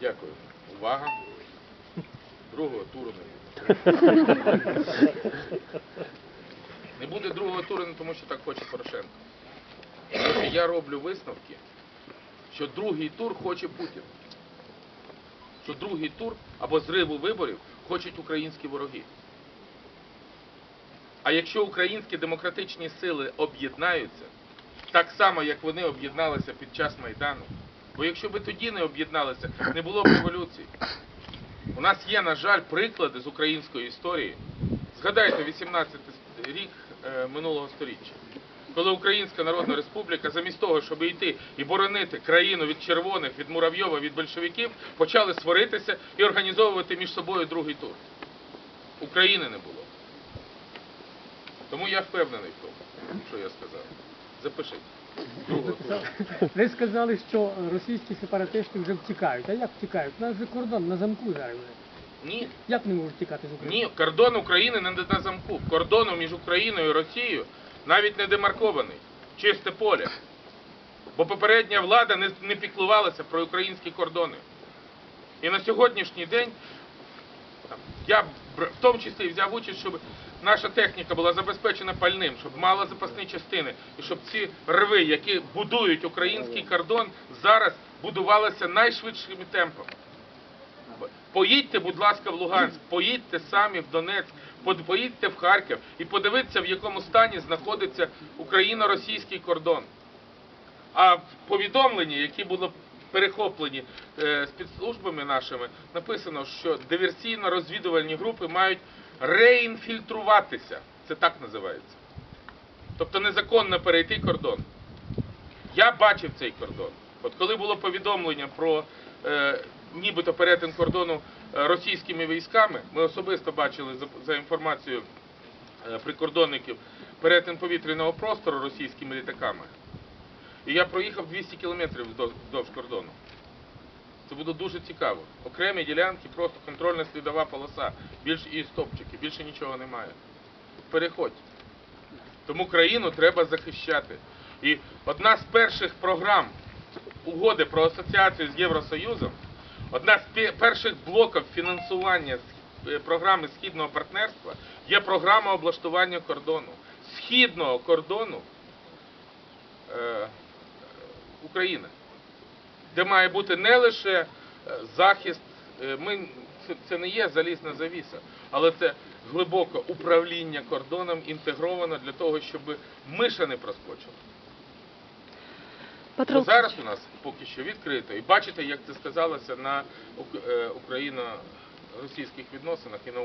Дякую. Увага. Другого туру не буде. Не буде другого туру, не тому що так хоче Порошенко. Я роблю висновки, що другий тур хоче Путін. Що другий тур або зриву виборів хочуть українські вороги. А якщо українські демократичні сили об'єднаються, так само, як вони об'єдналися під час Майдану, бо якщо би тоді не об'єдналися, не було б революції. У нас є, на жаль, приклади з української історії. Згадайте 18 рік е, минулого століття, коли Українська Народна Республіка, замість того, щоб йти і боронити країну від червоних, від муравйова, від большевиків, почали сваритися і організовувати між собою другий тур. України не було. Тому я впевнений в тому, що я сказав. Запишіть. Ви сказали, що російські сепаратисти вже втікають. А як втікають? У нас же кордон на замку зараз. вже. Ні, Як не можуть втікати з України? Ні, кордон України не на замку. Кордону між Україною і Росією навіть не демаркований. Чисте поле. Бо попередня влада не, не піклувалася про українські кордони. І на сьогоднішній день я в тому числі взяв участь, щоб наша техніка була забезпечена пальним, щоб мала запасні частини, і щоб ці рви, які будують український кордон, зараз будувалися найшвидшими темпами. Поїдьте, будь ласка, в Луганськ, поїдьте самі в Донецьк, поїдьте в Харків і подивіться, в якому стані знаходиться україно-російський кордон. А в повідомленні, які були перехоплені е, спецслужбами нашими, написано, що диверсійно-розвідувальні групи мають реінфільтруватися. Це так називається. Тобто незаконно перейти кордон. Я бачив цей кордон. От коли було повідомлення про е, нібито перетин кордону е, російськими військами, ми особисто бачили за, за інформацією е, прикордонників перетин повітряного простору російськими літаками. І я проїхав 200 кілометрів вздовж, кордону. Це буде дуже цікаво. Окремі ділянки, просто контрольна слідова полоса, більш і стопчики, більше нічого немає. Переходь. Тому країну треба захищати. І одна з перших програм угоди про асоціацію з Євросоюзом, одна з перших блоків фінансування е, програми східного партнерства є програма облаштування кордону. Східного кордону е, України, де має бути не лише е, захист, е, ми, це, це не є залізна завіса, але це глибоке управління кордоном інтегровано для того, щоб миша не проскочила. Ну, зараз у нас поки що відкрито. І бачите, як це сказалося на е, україно-російських відносинах і на